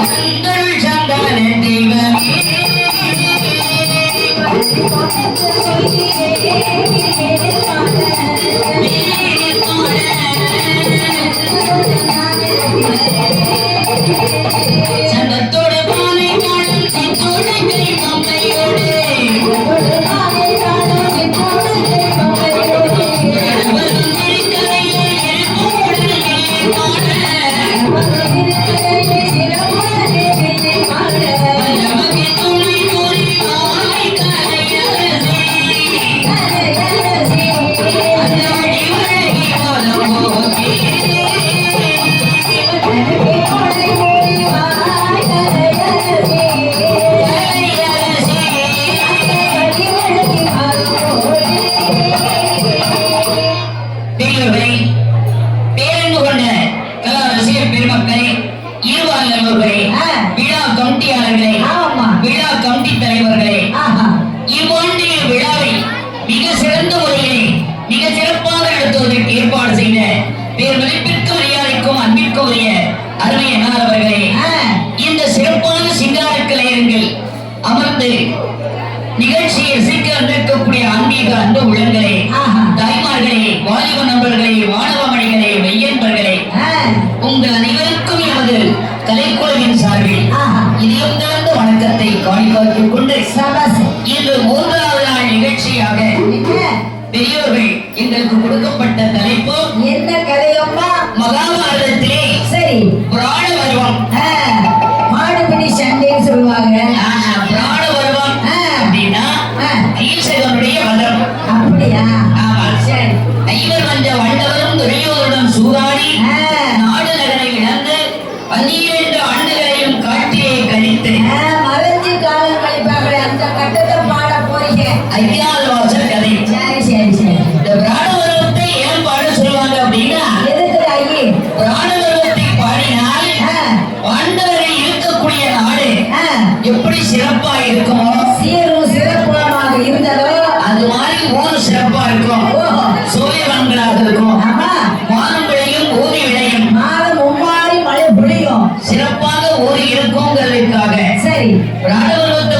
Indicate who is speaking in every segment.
Speaker 1: மங்கள் சந்தான நல்லவர்களே
Speaker 2: ஆ.
Speaker 1: விழா கமிட்டியாளர்களே
Speaker 2: ஆமா.
Speaker 1: விழா கமிட்டி தலைவர்களே இவ்வாண்டு விழாவை மிக சிறந்த முறையிலே மிக சிறப்பாக நடத்துவதற்கு ஏற்பாடு செய்த பேர் மதிப்பிற்கு மரியாதைக்கும் அன்பிற்கும் உரிய அருமை அண்ணார் அவர்களே. இந்த சிறப்பான சிங்கார கலைஞர்கள் அமர்ந்து நிகழ்ச்சியை ரசிக்க வந்திருக்கக்கூடிய ஆன்மீக அன்பு உள்ளங்களே கலைக்குழுவின் சார்பில். இதயம் கலந்த வணக்கத்தை காணிக்காக்கிக் கொண்டு இன்று மூன்றாவது நாள் நிகழ்ச்சியாக பெரியோர்கள் எங்களுக்கு கொடுக்கப்பட்ட தலைப்பு
Speaker 2: என்ன கதையம்மா?
Speaker 1: மகாபாரதத்திலே
Speaker 2: சரி.
Speaker 1: புராண பருவம்
Speaker 2: மாடுபிடி சண்டைன்னு சொல்லுவாங்க.
Speaker 1: புராண பருவம். அப்படின்னா ஈசகனுடைய வதம்
Speaker 2: அப்படியா?
Speaker 1: ஆமா.
Speaker 2: சரி.
Speaker 1: ஐவர் வந்த வண்டவரும் துறையோருடன் சூதாடி. நாடு நகரை இழந்து பன்னிரண்டு சிறப்பாக ஊர் இருக்குங்கிறதுக்காக
Speaker 2: சரி.
Speaker 1: ராடவர்வத்தை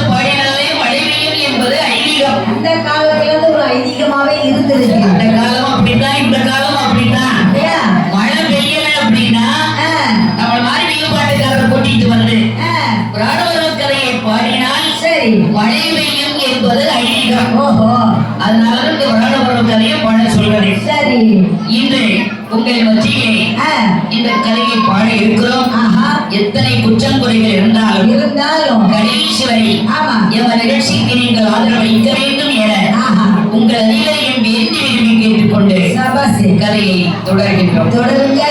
Speaker 1: இந்த கதையை பாட இருக்கிறோம். எத்தனை குற்றம் குறைகள் இருந்தாலும்
Speaker 2: இருந்தாலும்.
Speaker 1: கடைசி வரை
Speaker 2: ஆமா.
Speaker 1: எம நிகழ்ச்சிக்கு நீங்கள் ஆதரவளிக்க வேண்டும் என உங்கள் அனைவரையும் வேண்டி விரும்பி கேட்டுக்கொண்டு கதையை தொடர்கின்றோம்.
Speaker 2: தொடருங்க